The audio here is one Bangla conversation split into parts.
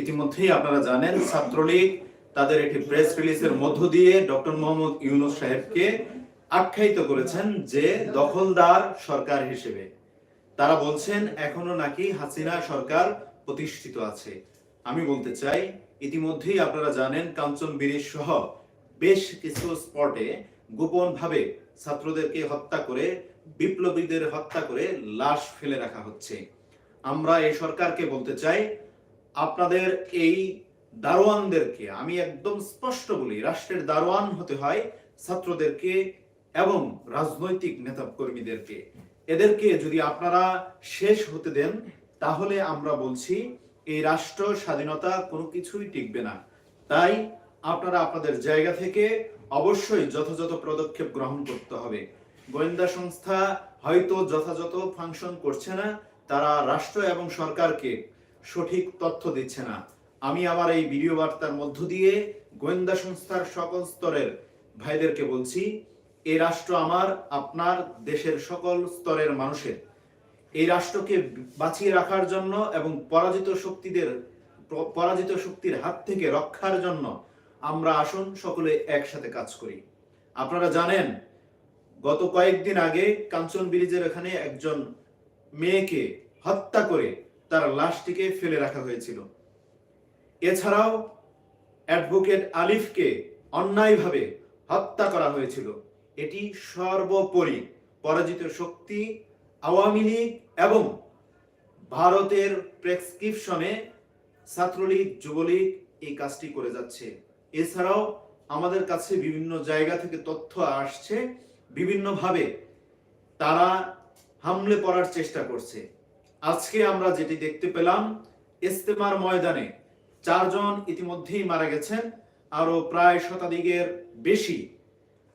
ইতিমধ্যেই আপনারা জানেন, ছাত্রলীগ তাদের একটি প্রেস রিলিজের মধ্য দিয়ে ডক্টর মোহাম্মদ ইউনুস সাহেবকে আখ্যায়িত করেছেন যে দখলদার সরকার হিসেবে। তারা বলছেন, এখনও নাকি হাসিনা সরকার প্রতিষ্ঠিত আছে। আমি বলতে চাই, ইতিমধ্যেই আপনারা জানেন কাঞ্চন ব্রিজ সহ বেশ কিছু স্পটে গোপন ভাবে ছাত্রদেরকে হত্যা করে, বিপ্লবীদের হত্যা করে লাশ ফেলে রাখা হচ্ছে। আমরা এই সরকারকে বলতে চাই আপনাদের এই দারোয়ানদেরকে, আমি একদম স্পষ্ট বলি, রাষ্ট্রের দারোয়ান হতে হয় ছাত্রদেরকে এবং রাজনৈতিক নেতা কর্মীদেরকে এদেরকে যদি আপনারা শেষ হতে দেন, তাহলে আমরা বলছি, এই রাষ্ট্র স্বাধীনতা কোনো কিছুই টিকবে না। তাই আপনারা আপনাদের জায়গা থেকে অবশ্যই যথাযথ পদক্ষেপ গ্রহণ করতে হবে। গোয়েন্দা সংস্থা হয়তো যথাযথ ফাংশন করছে না, তারা রাষ্ট্র এবং সরকারকে সঠিক তথ্য দিচ্ছে না। আমি আমার এই ভিডিও বার্তার মধ্য দিয়ে গোয়েন্দা সংস্থার সকল স্তরের ভাইদেরকে বলছি, এই রাষ্ট্র আমার, আপনার, দেশের সকল স্তরের মানুষের। এই রাষ্ট্রকে বাঁচিয়ে রাখার জন্য এবং পরাজিত শক্তিদের, পরাজিত শক্তির হাত থেকে রক্ষার জন্য আমরা আসুন, সকলে একসাথে কাজ করি। আপনারা জানেন, গত কয়েকদিন আগে কাঞ্চন ব্রিজের এখানে একজন মেয়েকে হত্যা করে তার লাশটিকে ফেলে রাখা হয়েছিল। এছাড়াও অ্যাডভোকেট আলিফকে অন্যায়ভাবে হত্যা করা হয়েছিল। এটি সর্বোপরি পরাজিত শক্তি আওয়ামী লীগ এবং ভারতের প্রেসক্রিপশনে ছাত্রলীগ, যুবলীগ এই কাজটি করে যাচ্ছে। এছাড়াও আমাদের কাছে বিভিন্ন জায়গা থেকে তথ্য আসছে। বিভিন্নভাবে তারা হামলে পড়ার চেষ্টা করছে। আজকে আমরা যেটি দেখতে পেলাম, ইস্তেমার ময়দানে চারজন ইতিমধ্যেই মারা গেছেন আরও প্রায় শতাধিকের বেশি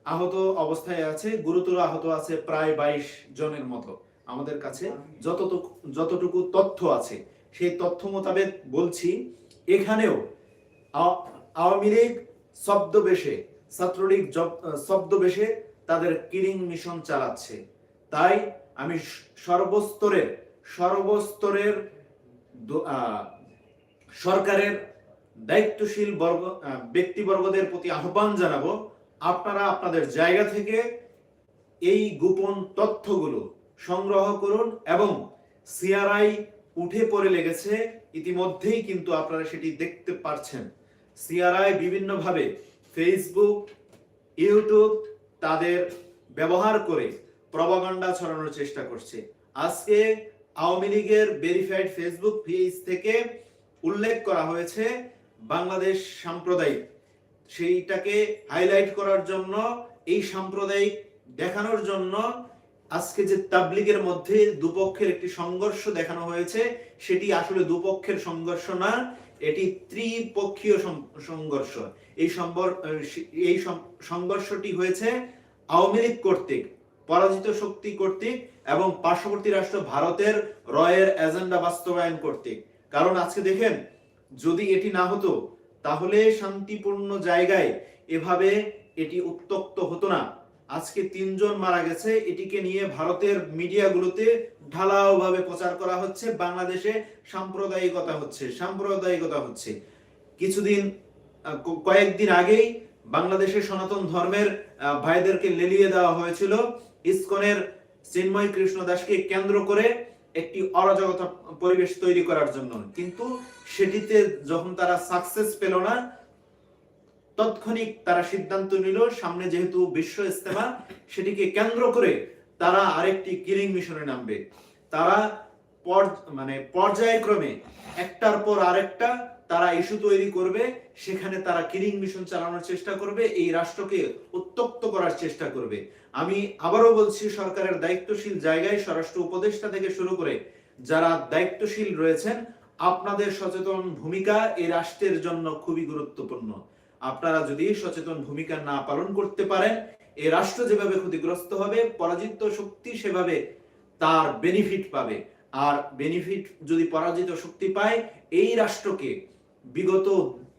আহত অবস্থায় আছে, গুরুতর আহত আছে প্রায় বাইশ জনের মতো। আমাদের কাছে যতটুকু যতটুকু তথ্য আছে, সেই তথ্য মোতাবেক বলছি, এখানেও আওয়ামী লীগ শব্দবেশে ছাত্রলীগ শব্দবেশে তাদের কিলিং মিশন চালাচ্ছে। তাই আমি সর্বস্তরের সর্বস্তরের সরকারের দায়িত্বশীল বর্গ ব্যক্তিবর্গদের প্রতি আহ্বান জানাব। আপনারা আপনাদের জায়গা থেকে এই গোপন তথ্যগুলো সংগ্রহ করুন এবং সিআরআই উঠে পড়ে লেগেছে, ইতিমধ্যেই কিন্তু আপনারা সেটি দেখতে পারছেন। সিআরআই বিভিন্নভাবে ফেসবুক, ইউটিউব তাদের ব্যবহার করে প্রবাগান্ডা ছড়ানোর চেষ্টা করছে। আজকে আওয়ামী লীগের ভেরিফাইড ফেসবুক পেজ থেকে উল্লেখ করা হয়েছে বাংলাদেশ সাম্প্রদায়িক। সেইটাকে হাইলাইট করার জন্য, এই সাম্প্রদায়িক দেখানোর জন্য আজকে যে তাবলিগের মধ্যে দুপক্ষের একটি সংঘর্ষ দেখানো হয়েছে, সেটি আসলে দুপক্ষের সংঘর্ষ না, এটি ত্রিপক্ষীয় সংঘর্ষ। এই সংঘর্ষটি হয়েছে আওয়ামী লীগ কর্তৃক। পরাজিত শক্তি কর্তৃক এবং পার্শ্ববর্তী রাষ্ট্র ভারতের রয়ের এজেন্ডা বাস্তবায়ন কর্তৃক। কারণ আজকে দেখেন, যদি এটি না হতো, তাহলে শান্তিপূর্ণ জায়গায় এভাবে এটি উত্তক্ত হতো না। আজকে তিনজন মারা গেছে, এটিকে নিয়ে ভারতের মিডিয়াগুলোতে ঢালাও ভাবে প্রচার করা হচ্ছে, বাংলাদেশে সাম্প্রদায়িকতা হচ্ছে সাম্প্রদায়িকতা হচ্ছে। কিছুদিন কয়েকদিন আগেই বাংলাদেশের সনাতন ধর্মের ভাইদেরকে লেলিয়ে দেওয়া হয়েছিল। ইসকনের চিন্ময় কৃষ্ণ দাসকে কেন্দ্র করে একটি অরাজকতা পরিবেশ তৈরি করার জন্য। কিন্তু সেটিতে যখন তারা সাকসেস পেল না, তৎক্ষণিক তারা সিদ্ধান্ত নিল, সামনে যেহেতু বিশ্ব ইস্তেমা সেটিকে কেন্দ্র করে তারা আরেকটি কিলিং মিশনে নামবে। তারা মানে পর্যায়ক্রমে একটার পর আরেকটা তারা ইস্যু তৈরি করবে, সেখানে তারা কিলিং মিশন চালানোর চেষ্টা করবে, এই রাষ্ট্রকে উত্তক্ত করার চেষ্টা করবে। আমি আবারও বলছি, সরকারের দায়িত্বশীল জায়গায় স্বরাষ্ট্র উপদেষ্টা থেকে শুরু করে যারা দায়িত্বশীল রয়েছেন, আপনাদের সচেতন ভূমিকা এই রাষ্ট্রের জন্য খুবই গুরুত্বপূর্ণ। আপনারা যদি সচেতন ভূমিকা না পালন করতে পারেন, এ রাষ্ট্র যেভাবে ক্ষতিগ্রস্ত হবে, পরাজিত শক্তি সেভাবে তার বেনিফিট পাবে। আর বেনিফিট যদি পরাজিত শক্তি পায়, এই রাষ্ট্রকে বিগত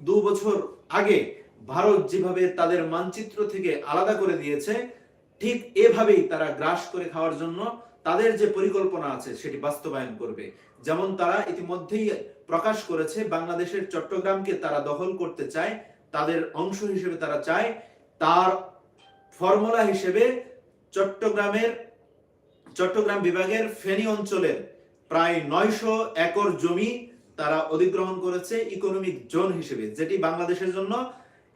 দু বছর আগে ভারত যেভাবে তাদের মানচিত্র থেকে আলাদা করে দিয়েছে ঠিক এভাবেই তারা গ্রাস করে খাওয়ার জন্য তাদের যে পরিকল্পনা আছে সেটি বাস্তবায়ন করবে। যেমন তারা ইতিমধ্যেই প্রকাশ করেছে, বাংলাদেশের চট্টগ্রামকে তারা দখল করতে চায়, তাদের অংশ হিসেবে তারা চায়, তার ফর্মুলা হিসেবে চট্টগ্রামের, চট্টগ্রাম বিভাগের ফেনী অঞ্চলের প্রায় নয়শো একর জমি তারা অধিগ্রহণ করেছে ইকোনমিক জোন হিসেবে, যেটি বাংলাদেশের জন্য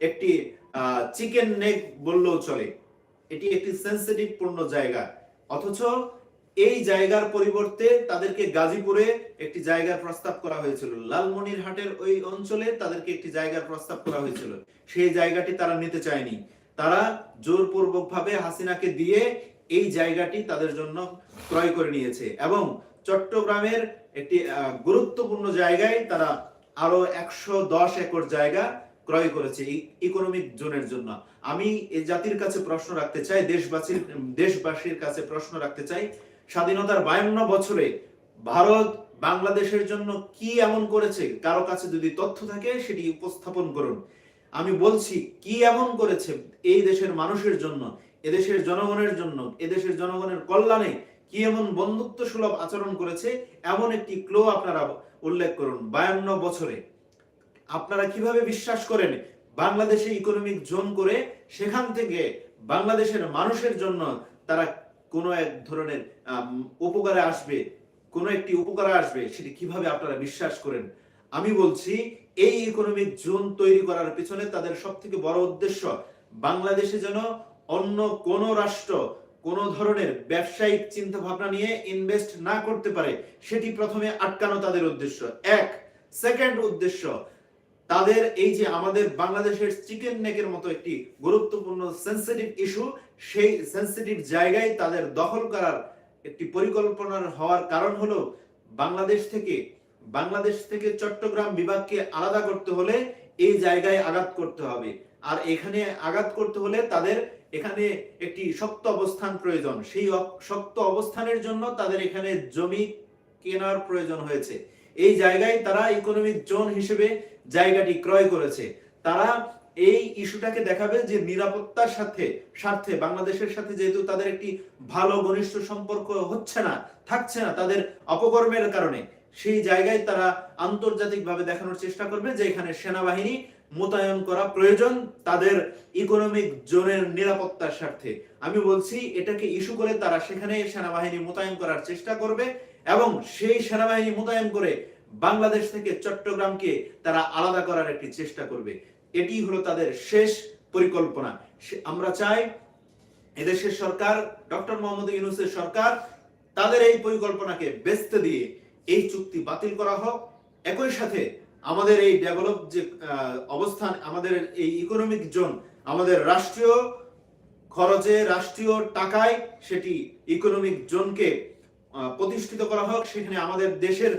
একটি চিকেন নেক বললেও চলে। এটি একটি সেন্সিটিভ পূর্ণ জায়গা। অথচ এই জায়গার পরিবর্তে তাদেরকে গাজীপুরে একটি জায়গার প্রস্তাব করা হয়েছিল। লালমনিরহাটের ওই অঞ্চলে তাদেরকে একটি জায়গার প্রস্তাব করা হয়েছিল। সেই জায়গাটি তারা নিতে চায়নি। তারা জোরপূর্বক ভাবে হাসিনাকে দিয়ে এই জায়গাটি তাদের জন্য ক্রয় করে নিয়েছে এবং চট্টগ্রামের একটি গুরুত্বপূর্ণ জায়গায় তারা আরও একশো দশ একর জায়গা ক্রয় করেছে ইকোনমিক জোনের জন্য। আমি এই জাতির কাছে প্রশ্ন রাখতে চাই, দেশবাসীর দেশবাসীর কাছে প্রশ্ন রাখতে চাই, স্বাধীনতার বায়ান্ন বছরে ভারত বাংলাদেশের জন্য কি এমন করেছে? কারও কাছে যদি তথ্য থাকে, সেটি উপস্থাপন করুন। আমি বলছি, কি এমন করেছে এই দেশের মানুষের জন্য, এদেশের জনগণের জন্য, এদেশের জনগণের কল্যাণে কি এমন বন্ধুত্ব সুলভ আচরণ করেছে? এমন একটি ক্লো আপনারা উল্লেখ করুন, বায়ান্ন বছরে। আপনারা কীভাবে বিশ্বাস করেন? বাংলাদেশে ইকোনমিক জোন করে সেখান থেকে বাংলাদেশের মানুষের জন্য তারা কোনো এক ধরনের উপকারে আসবে, কোনো একটি উপকারে আসবে, সেটি কীভাবে আপনারা বিশ্বাস করেন? আমি বলছি, এই ইকোনমিক জোন তৈরি করার পিছনে তাদের সব থেকে বড় উদ্দেশ্য, বাংলাদেশে যেন অন্য কোন রাষ্ট্র কোন ধরনের ব্যবসায়িক চিন্তা ভাবনা নিয়ে ইনভেস্ট না করতে পারে, সেটি প্রথমে আটকানো তাদের উদ্দেশ্য। এক সেকেন্ড উদ্দেশ্য তাদের এই যে আমাদের বাংলাদেশের চিকেন নেকের মতো একটি গুরুত্বপূর্ণ সেন্সিটিভ ইস্যু সেই সেন্সিটিভ জায়গায় তাদের দখল করার একটি পরিকল্পনার হওয়ার কারণ হলো বাংলাদেশ থেকে বাংলাদেশ থেকে চট্টগ্রাম বিভাগকে আলাদা করতে হলে এই জায়গায় আঘাত করতে হবে। আর এখানে আঘাত করতে হলে তাদের এখানে একটি শক্ত অবস্থান প্রয়োজন। সেই শক্ত অবস্থানের জন্য তাদের এখানে জমি কেনার প্রয়োজন হয়েছে। এই জায়গায় তারা ইকোনমিক জোন হিসেবে জায়গাটি ক্রয় করেছে। তারা এই ইস্যুটাকে দেখাবে যে নিরাপত্তার সাথে, স্বার্থে, বাংলাদেশের সাথে যেহেতু তাদের একটি ভালো ঘনিষ্ঠ সম্পর্ক হচ্ছে না, থাকছে না তাদের অপকর্মের কারণে, সেই জায়গায় তারা আন্তর্জাতিকভাবে দেখানোর চেষ্টা করবে যে এখানে সেনাবাহিনী মোতায়েন করা প্রয়োজন তাদের ইকোনমিক জোনের নিরাপত্তার স্বার্থে। আমি বলছি, এটাকে ইস্যু করে তারা সেখানে সেনাবাহিনী মোতায়েন করার চেষ্টা করবে। এবং সেই সেনাবাহিনী মোতায়েন করে বাংলাদেশ থেকে চট্টগ্রামকে তারা আলাদা করার একটি চেষ্টা করবে। এটি হলো তাদের শেষ পরিকল্পনা। আমরা চাই এদেশের সরকার, ডক্টর মোহাম্মদ ইউনুসের সরকার তাদের এই পরিকল্পনাকে বেচতে দিয়ে এই চুক্তি বাতিল করা হোক। একই সাথে আমাদের এই ডেভেলপ যে অবস্থান, আমাদের এই ইকোনমিক জোন আমাদের রাষ্ট্রীয় খরচে, রাষ্ট্রীয় টাকায় সেটি ইকোনমিক জোনকে প্রতিষ্ঠিত করা হোক, সেখানে আমাদের দেশের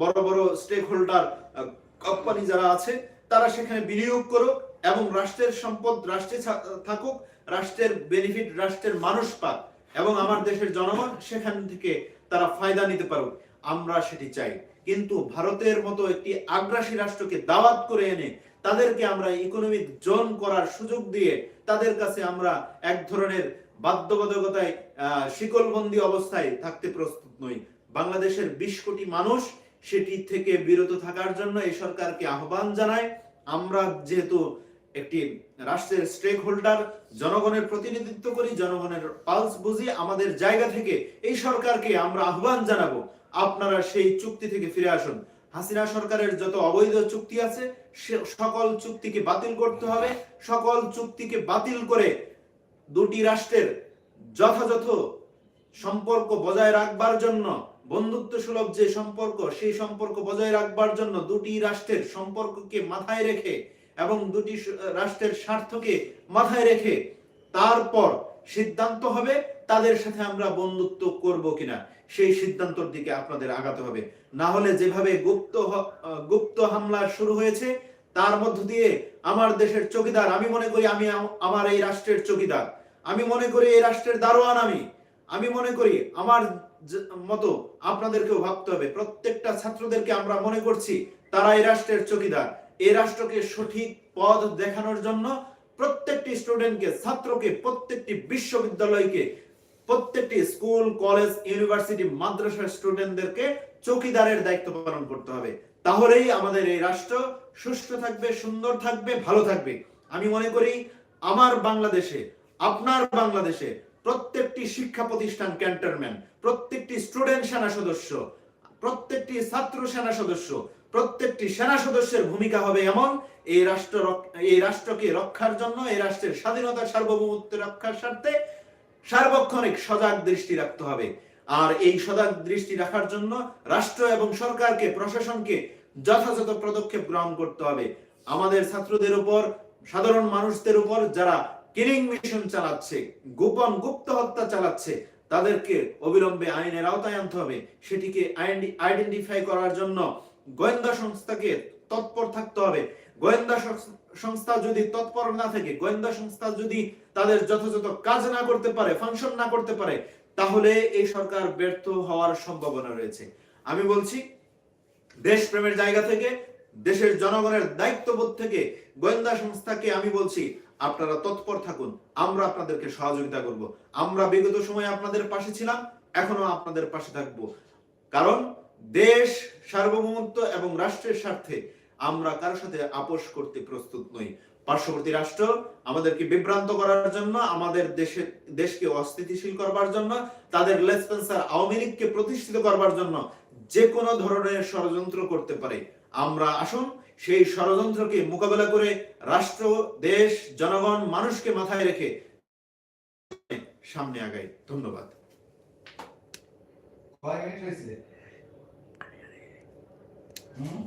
বড় বড় স্টেক হোল্ডার কোম্পানি যারা আছে, তারা সেখানে বিনিয়োগ করুক এবং রাষ্ট্রের সম্পদ রাষ্ট্রে থাকুক, রাষ্ট্রের বেনিফিট রাষ্ট্রের মানুষ পাক এবং আমার দেশের জনগণ সেখান থেকে তারা ফায়দা নিতে পারুক। আমরা সেটি চাই। কিন্তু ভারতের মতো একটি আগ্রাসী রাষ্ট্রকে দাওয়াত করে এনে তাদেরকে আমরা ইকোনমিক জোন করার সুযোগ দিয়ে তাদের কাছে আমরা এক ধরনের বাধ্যবাধকতায় শিকলবন্দি অবস্থায় থাকতে প্রস্তুত নই। বাংলাদেশের বিশ কোটি মানুষ সেটি থেকে বিরত থাকার জন্য এই সরকারকে আহ্বান জানায়। আমরা যেহেতু একটি রাষ্ট্রের স্টেক হোল্ডার জনগণের প্রতিনিধিত্ব করি, জনগণের পালস বুঝি, আমাদের জায়গা থেকে এই সরকারকে আমরা আহ্বান জানাব। আপনারা সেই চুক্তি থেকে ফিরে আসুন। হাসিনা সরকারের যত অবৈধ চুক্তি আছে সকল চুক্তিকে বাতিল করতে হবে। সকল চুক্তিকে বাতিল করে দুটি রাষ্ট্রের যথাযথ সম্পর্ক বজায় রাখবার জন্য বন্ধুত্ব সুলভ যে সম্পর্ক, সেই সম্পর্ক বজায় রাখবার জন্য দুটি রাষ্ট্রের সম্পর্ককে মাথায় রেখে এবং দুটি রাষ্ট্রের স্বার্থকে মাথায় রেখে তারপর সিদ্ধান্ত হবে তাদের সাথে আমরা বন্ধুত্ব করব কিনা। সেই সিদ্ধান্তর দিকে আপনাদের আগাতে হবে। না হলে যেভাবে গুপ্ত গুপ্ত হামলা শুরু হয়েছে তার মধ্য দিয়ে আমার দেশের চকিদার, আমি মনে করি আমি আমার এই রাষ্ট্রের চকিদার। আমি মনে করি এই রাষ্ট্রের দারোয়ান আমি। আমি মনে করি আমার মতো আপনাদেরকেও ভাবতে হবে। প্রত্যেকটা ছাত্রদেরকে আমরা মনে করছি তারা এই রাষ্ট্রের চকিদার। এই রাষ্ট্রকে সঠিক পথ দেখানোর জন্য প্রত্যেকটি স্টুডেন্টকে, ছাত্রকে, প্রত্যেকটি বিশ্ববিদ্যালয়কে, প্রত্যেকটি স্কুল, কলেজ, ইউনিভার্সিটি, মাদ্রাসার স্টুডেন্টদেরকে চৌকিদারের দায়িত্ব পালন করতে হবে। তাহলেই আমাদের এই রাষ্ট্র সুষ্ঠু থাকবে, সুন্দর থাকবে, ভালো থাকবে। আমি মনে করি, আমার বাংলাদেশে, আপনার বাংলাদেশে প্রত্যেকটি শিক্ষা প্রতিষ্ঠান ক্যান্টনমেন্ট, প্রত্যেকটি স্টুডেন্ট সেনা সদস্য, প্রত্যেকটি ছাত্র সেনা সদস্য, প্রত্যেকটি সেনা সদস্যের ভূমিকা হবে এমন, এই রাষ্ট্র এই রাষ্ট্রকে রক্ষার জন্য, এই রাষ্ট্রের স্বাধীনতা সার্বভৌমত্ব রক্ষার স্বার্থে সার্বক্ষণিক সজাগ দৃষ্টি রাখতে হবে। আর এই সজাগ দৃষ্টি রাখার জন্য রাষ্ট্র এবং সরকারকে, প্রশাসনকে যথাযথ পদক্ষেপ গ্রহণ করতে হবে। আমাদের ছাত্রদের উপর, সাধারণ মানুষদের উপর যারা কিলিং মিশন চালাচ্ছে, গোপন গুপ্ত হত্যা চালাচ্ছে, তাদেরকে অবিলম্বে আইনের আওতায় আনতে হবে। সেটিকে আইডেন্টিফাই করার জন্য গোয়েন্দা সংস্থাকে তৎপর থাকতে হবে। গোয়েন্দা সংস্থা যদি তৎপর না থাকে, গোয়েন্দা সংস্থা যদি তাদের যথাযথ কাজ না করতে পারে ফাংশন না করতে পারে তাহলে এই সরকার ব্যর্থ হওয়ার সম্ভাবনা রয়েছে। আমি বলছি, দেশপ্রেমের জায়গা থেকে, দেশের জনগণের দায়িত্ববোধ থেকে গোয়েন্দা সংস্থাকে আমি বলছি, আপনারা তৎপর থাকুন, আমরা আপনাদেরকে সহযোগিতা করব। আমরা বিগত সময়ে আপনাদের পাশে ছিলাম এখনও আপনাদের পাশে থাকব। কারণ দেশ সার্বভৌমত্ব এবং রাষ্ট্রের স্বার্থে আমরা কারোর সাথে আপোষ করতে প্রস্তুত নই। পার্শ্ববর্তী রাষ্ট্র, আমাদেরকে বিভ্রান্ত করার জন্য, আমাদের দেশে, দেশকে অস্থিতিশীল করবার জন্য, তাদের লেসপেন্সার আওয়ামী লীগকে প্রতিষ্ঠিত করবার জন্য যে কোনো ধরনের ষড়যন্ত্র করতে পারে। আমরা আসুন সেই ষড়যন্ত্রকে মোকাবেলা করে রাষ্ট্র, দেশ, জনগণ, মানুষকে মাথায় রেখে সামনে আগাই। ধন্যবাদ। হয়েছে? হুম?